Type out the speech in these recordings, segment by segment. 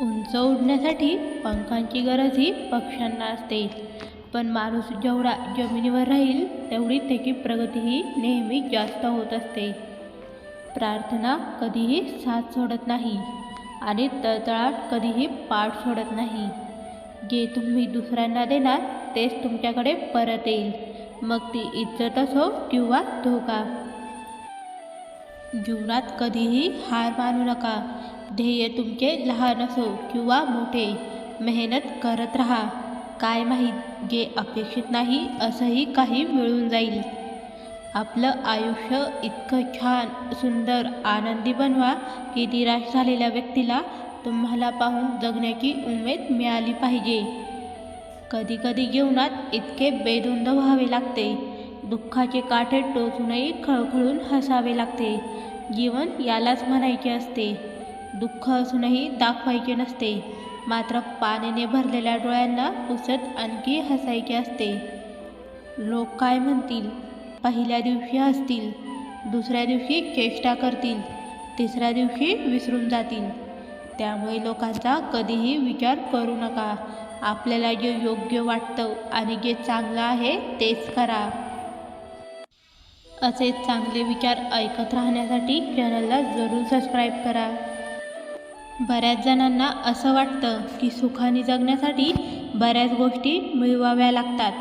उंच उडण्यासाठी पंखांची गरजही पक्ष्यांना असते. पण माणूस जेवढा जमिनीवर राहील तेवढी त्याची प्रगतीही नेहमी जास्त होत असते. प्रार्थना कधीही साथ सोडत नाही आणि तळतळाट कधीही पाठ सोडत नाही. जे तुम्ही दुसऱ्यांना देणार तेच तुमच्याकडे परत येईल. मग ती इज्जत असो किंवा धोका. जीवनात कधीही हार मानू नका. ध्येय तुमचे लहान असो किंवा मोठे मेहनत करत राहा. काय माहीत जे अपेक्षित नाही असंही काही मिळून जाईल. आपलं आयुष्य इतकं छान सुंदर आनंदी बनवा की निराश झालेल्या व्यक्तीला तुम्हाला पाहून जगण्याची उमेद मिळाली पाहिजे. कधीकधी जीवनात इतके बेधुंद व्हावे लागते. दुःखाचे काठे टोचूनही खळखळून हसावे लागते. जीवन यालाच म्हणायचे असते. दुःख असूनही दाखवायचे नसते. मात्र पाण्याने भरलेल्या डोळ्यांना पुसत आणखी हसायचे असते. लोक काय म्हणतील? पहिल्या दिवशी हसतील. दुसऱ्या दिवशी चेष्टा करतील. तिसऱ्या दिवशी विसरून जातील. त्यामुळे लोकांचा कधीही विचार करू नका. आपल्याला जे योग्य वाटतं आणि जे चांगलं आहे तेच करा. असे चांगले विचार ऐकत राहण्यासाठी चॅनलला जरूर सबस्क्राईब करा. बऱ्याच जणांना असं वाटतं की सुखाने जगण्यासाठी बऱ्याच गोष्टी मिळवाव्या लागतात.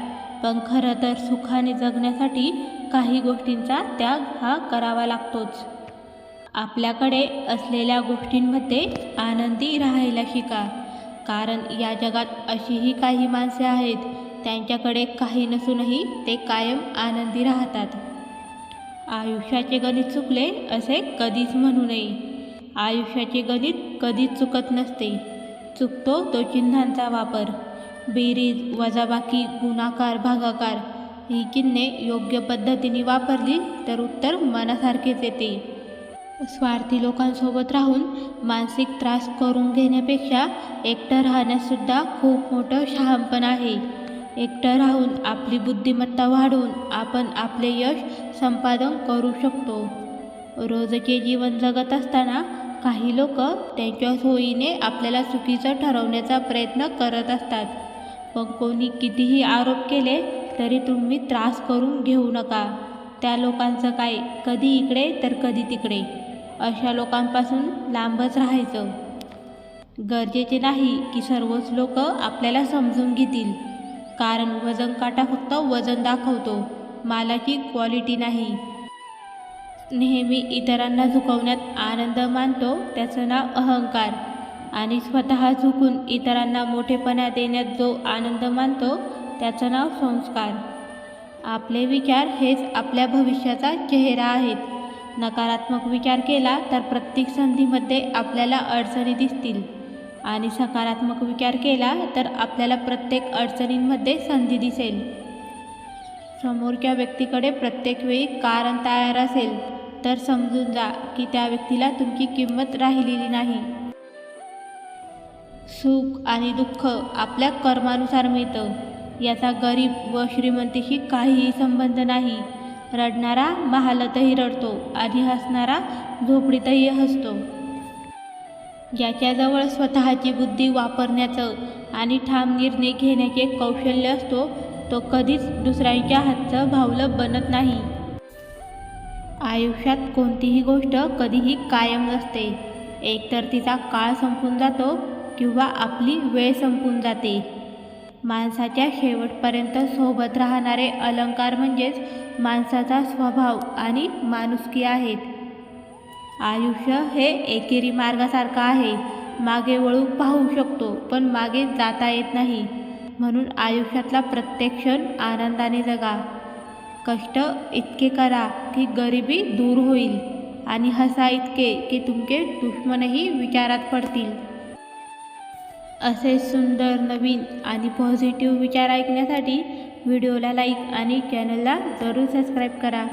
पण खरं तर सुखाने जगण्यासाठी काही गोष्टींचा त्याग हा करावा लागतोच. आपल्याकडे असलेल्या गोष्टींमध्ये आनंदी राहायला शिका. कारण या जगात अशीही काही माणसे आहेत त्यांच्याकडे काही नसूनही ते कायम आनंदी राहतात. आयुष्याचे गणित चुकले असे कधीच म्हणू नये. आयुष्याचे गणित कधीच चुकत नसते. चुकतो तो चिन्हांचा वापर. बेरीज वजाबाकी गुणाकार भागाकार ही चिन्हे योग्य पद्धतीने वापरली तर उत्तर मनासारखेच येते. स्वार्थी लोकांसोबत राहून मानसिक त्रास करून घेण्यापेक्षा एकटं राहण्यासुद्धा खूप मोठं शहाणपण आहे. एकटं राहून आपली बुद्धिमत्ता वाढवून आपण आपले यश संपादन करू शकतो. रोजचे जीवन जगत असताना काही लोक त्यांच्या सोयीने आपल्याला चुकीचं ठरवण्याचा प्रयत्न करत असतात. पण कोणी कितीही आरोप केले तरी तुम्ही त्रास करून घेऊ नका. त्या लोकांचं काय? कधी इकडे तर कधी तिकडे. अशा लोकांपासून लांबच राहायचं. गरजेचे नाही की सर्वच लोक आपल्याला समजून घेतील. कारण वजन काटा फक्त वजन दाखवतो. मालाची क्वालिटी नाही. नेहमी इतरांना झुकवण्यात आनंद मानतो त्याचं नाव अहंकार. आणि स्वतः झुकून इतरांना मोठेपणा देण्यात जो आनंद मानतो त्याचं नाव संस्कार. आपले विचार हेच आपल्या भविष्याचा चेहरा आहेत. नकारात्मक विचार केला तर प्रत्येक संधीमध्ये आपल्याला अडचणी दिसतील. आणि सकारात्मक विचार केला तर आपल्याला प्रत्येक अडचणींमध्ये संधी दिसेल. समोरच्या व्यक्तीकडे प्रत्येक वेळी कारण तयार असेल. तर समजून जा की त्या व्यक्तीला तुमची किंमत राहिलेली नाही. सुख आणि दुःख आपल्या कर्मानुसार मिळतं. याचा गरीब व श्रीमंतीशी काहीही संबंध नाही. रडणारा महालतही रडतो आणि हसणारा झोपडीतही हसतो. ज्याच्याजवळ स्वतःची बुद्धी वापरण्याचं आणि ठाम निर्णय घेण्याचे कौशल्य असतो तो कधीच दुसऱ्यांच्या हातचं भावलं बनत नाही. आयुष्यात कोणतीही गोष्ट कधीही कायम नसते. एकतर तिचा काळ संपून जातो किंवा आपली वेळ संपून जाते. माणसाच्या शेवटपर्यंत सोबत राहणारे अलंकार म्हणजेच माणसाचा स्वभाव आणि माणुसकी आहेत. आयुष्य हे एकेरी मार्गासारखं आहे. मागे वळून पाहू शकतो पण मागे जाता येत नाही. म्हणून आयुष्यातला प्रत्येक क्षण आनंदाने जगा. कष्ट इतके करा की गरिबी दूर होईल. आणि हसा इतके की तुमचे दुश्मनही विचारात पडतील. असे सुंदर नवीन आणि पॉझिटिव्ह विचार ऐकण्यासाठी व्हिडिओला लाईक आणि चॅनलला जरूर सबस्क्राईब करा.